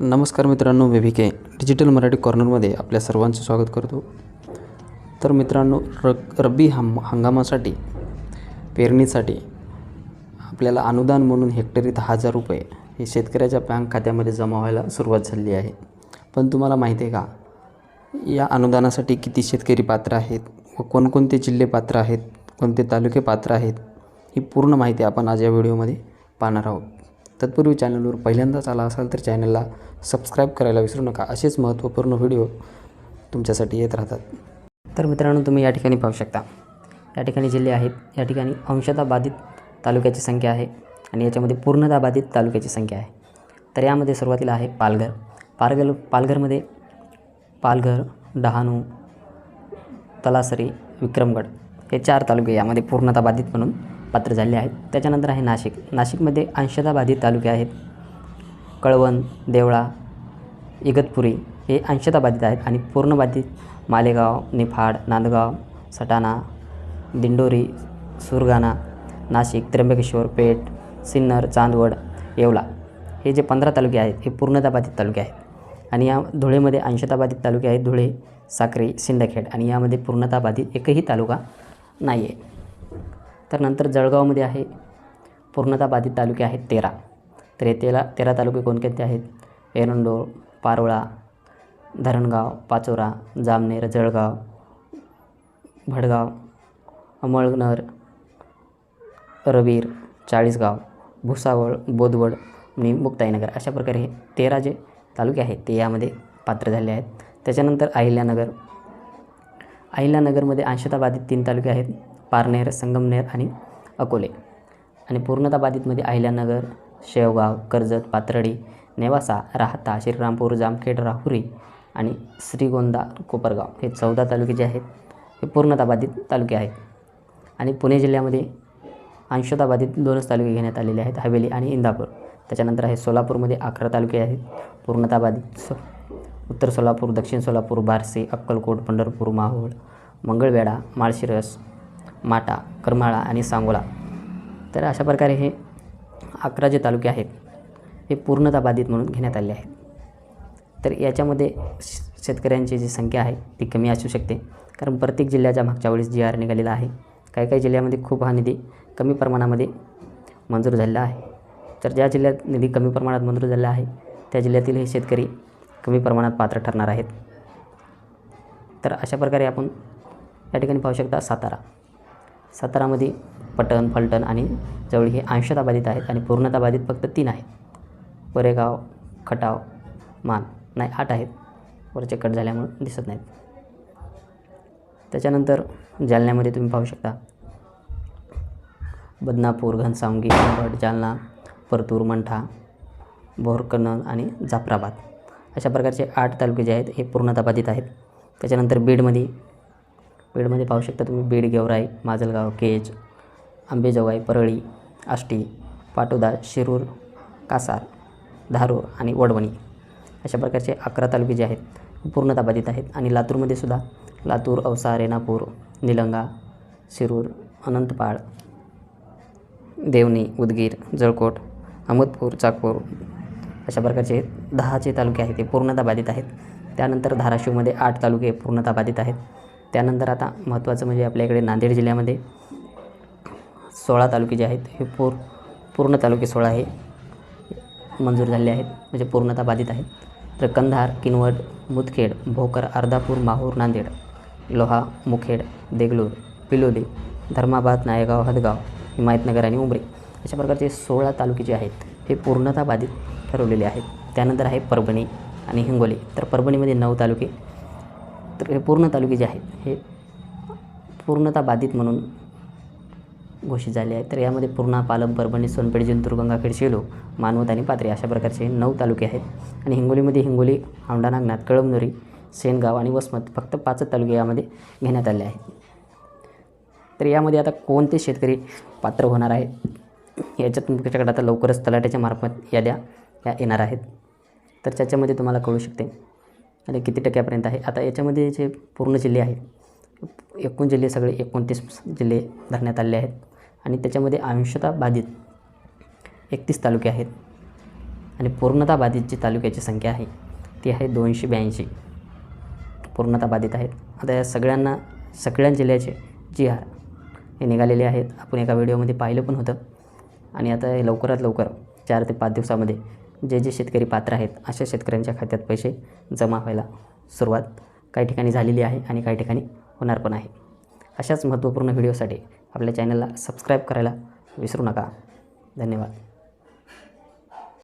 नमस्कार मित्रांनो मी के डिजिटल मराठी कॉर्नरमध्ये आपल्या सर्वांचं स्वागत करतो. तर मित्रांनो र रब्बी हम हंगामासाठी पेरणीसाठी आपल्याला अनुदान म्हणून हेक्टरी दहा हजार रुपये हे शेतकऱ्याच्या बँक खात्यामध्ये जमा व्हायला सुरुवात झाली आहे. पण तुम्हाला माहिती आहे का या अनुदानासाठी किती शेतकरी पात्र आहेत व कोणकोणते जिल्हे पात्र आहेत कोणते तालुके पात्र आहेत ही पूर्ण माहिती आपण आज या व्हिडिओमध्ये पाहणार आहोत. तत्पूर्वी चॅनलवर पहिल्यांदाच आला असाल तर चॅनलला सबस्क्राईब करायला विसरू नका. असेच महत्त्वपूर्ण व्हिडिओ तुमच्यासाठी येत राहतात. तर मित्रांनो तुम्ही या ठिकाणी पाहू शकता. या ठिकाणी जिल्हे आहेत. या ठिकाणी अंशता बाधित तालुक्याची संख्या आहे आणि याच्यामध्ये पूर्णता बाधित तालुक्याची संख्या आहे. तर यामध्ये सुरुवातीला आहे पालघर. पालघर पालघरमध्ये पालघर डहाणू तलासरी विक्रमगड हे चार तालुके यामध्ये पूर्णता बाधित म्हणून पात्र झाले आहेत. त्याच्यानंतर आहे नाशिक. नाशिकमध्ये अंशतः बाधित तालुके आहेत. कळवण देवळा इगतपुरी हे अंशतः बाधित आहेत आणि पूर्ण बाधित मालेगाव निफाड नांदगाव सटाणा दिंडोरी सुरगाणा नाशिक त्र्यंबकेश्वर पेठ सिन्नर चांदवड येवला हे जे पंधरा तालुके आहेत हे पूर्णतः बाधित तालुके आहेत. आणि या धुळेमध्ये अंशतः बाधित तालुके आहेत धुळे साक्री सिंदखेड आणि यामध्ये पूर्णतः बाधित एकही तालुका नाही आहे तर नंतर जळगावमध्ये आहे पूर्णतः बाधित तालुके आहेत तेरा. तर हे तेरा तेरा तालुके कोणकोणते आहेत? एरंडोळ पारोळा धरणगाव पाचोरा जामनेर जळगाव भडगाव अमळनर रवीर चाळीसगाव भुसावळ बोदवड आणि मुक्ताईनगर अशा प्रकारे हे तेरा जे तालुके आहेत ते यामध्ये पात्र झाले आहेत. त्याच्यानंतर अहिल्यानगर. अहिल्यानगरमध्ये अंशतः बाधित तीन तालुके आहेत. पारनेर संगमनेर आणि अकोले. आणि पूर्णतः बाधितमध्ये अहिल्यानगर शेवगाव कर्जत पाथर्डी नेवासा राहता श्रीरामपूर जामखेड राहुरी आणि श्रीगोंदा कोपरगाव हे चौदा तालुके जे आहेत हे पूर्णतः बाधित तालुके आहेत. आणि पुणे जिल्ह्यामध्ये अंशतः बाधित दोनच तालुके घेण्यात आलेले आहेत हवेली आणि इंदापूर. त्याच्यानंतर आहे सोलापूरमध्ये अकरा तालुके आहेत पूर्णतः बाधित सो उत्तर सोलापूर दक्षिण सोलापूर बारसे अक्कलकोट पंढरपूर माहूळ मंगळवेढा माळशिरस माटा करमाळा आणि सांगोला. तर अशा प्रकारे हे अकरा जे तालुके आहेत हे पूर्णतः बाधित म्हणून घेण्यात आले आहेत. तर याच्यामध्ये शेतकऱ्यांची जी संख्या आहे ती कमी असू शकते. कारण प्रत्येक जिल्ह्याच्या मागच्या वेळेस जी आर निघालेला आहे काही काही जिल्ह्यामध्ये खूप हा निधी कमी प्रमाणामध्ये मंजूर झालेला आहे. तर ज्या जिल्ह्यात निधी कमी प्रमाणात मंजूर झालेला आहे त्या जिल्ह्यातील हे शेतकरी कमी प्रमाणात पात्र ठरणार आहेत. तर अशा प्रकारे आपण या ठिकाणी पाहू शकता सातारा. सातारामध्ये पटण फलटण आणि जवळ हे अंशता बाधित आहेत आणि पूर्णता बाधित फक्त तीन आहेत. कोरेगाव खटाव मान नाही आठ आहेत. वरचे कट झाल्यामुळे दिसत नाहीत. त्याच्यानंतर जालन्यामध्ये तुम्ही पाहू शकता. बदनापूर घनसावंगी अंबड जालना परतूर मंठा बोरकनन आणि जाफराबाद अशा प्रकारचे आठ तालुके जे आहेत हे पूर्णता बाधित आहेत. त्याच्यानंतर बीडमध्ये बीडमध्ये पाहू शकता तुम्ही बीड गेवराई माजलगाव केज आंबेजोगाई परळी आष्टी पाटोदा शिरूर कासार धारूर आणि वडवणी अशा प्रकारचे अकरा तालुके जे आहेत हे पूर्णतः बाधित आहेत. आणि लातूरमध्ये सुद्धा लातूर औसा रेणापूर निलंगा शिरूर अनंतपाळ देवणी उदगीर जळकोट अहमदपूर चाकपूर अशा प्रकारचे दहाचे तालुके आहेत ते पूर्णतः बाधित आहेत. त्यानंतर धाराशिवमध्ये आठ तालुके पूर्णतः बाधित आहेत. त्यानंतर आता महत्त्वाचं म्हणजे आपल्या इकडे नांदेड जिल्ह्यामध्ये सोळा तालुके जे आहेत हे पूर पूर्ण तालुके सोळा हे मंजूर झाले आहेत म्हणजे पूर्णता बाधित आहेत. तर कंधार किनवट मुदखेड भोकर अर्धापूर माहूर नांदेड लोहा मुखेड देगलूर पिलोली धर्माबाद नायगाव हदगाव हिमायतनगर आणि उमरे अशा प्रकारचे सोळा तालुके जे आहेत हे पूर्णता बाधित ठरवलेले आहेत. त्यानंतर आहे परभणी आणि हिंगोली. तर परभणीमध्ये नऊ तालुके तर हे पूर्ण तालुके जे आहेत हे पूर्णतः बाधित म्हणून घोषित झाले आहेत. तर यामध्ये पूर्णा पालम परभणी सोनपेठ जिंतूर गंगाखेड शेलो मानवत आणि पात्रे अशा प्रकारचे नऊ तालुके आहेत. आणि हिंगोलीमध्ये हिंगोली औंढा नागनाथ कळमनुरी सेनगाव आणि वसमत फक्त पाचच तालुके यामध्ये घेण्यात आले आहेत. तर यामध्ये आता कोणते शेतकरी पात्र होणार आहेत याच्यात तुमच्याकडे आता लवकरच तलाट्याच्या मार्फत याद्या या येणार आहेत तर त्याच्यामध्ये तुम्हाला कळू शकते. आणि किती टक्क्यापर्यंत आहे? आता याच्यामध्ये जे पूर्ण जिल्हे आहेत एकूण जिल्हे सगळे एकोणतीस जिल्हे धरण्यात आले आहेत. आणि त्याच्यामध्ये अंशता बाधित एकतीस तालुके आहेत. आणि पूर्णता बाधित जी तालुक्याची संख्या आहे ती आहे दोनशे ब्याऐंशी. पूर्णता बाधित आहेत. आता या सगळ्यांना सगळ्या जिल्ह्याचे जी आर हे निघालेले आहेत. आपण एका व्हिडिओमध्ये पाहिलं पण होतं. आणि आता हे लवकरात लवकर चार ते पाच दिवसामध्ये जे जे शेतकरी पात्र आहेत अशा शेतकऱ्यांच्या खात्यात पैसे जमा व्हायला सुरुवात काही ठिकाणी झालेली आहे आणि काही ठिकाणी होणार पण आहे. अशाच महत्त्वपूर्ण व्हिडिओसाठी आपल्या चॅनलला सबस्क्राईब करायला विसरू नका. धन्यवाद.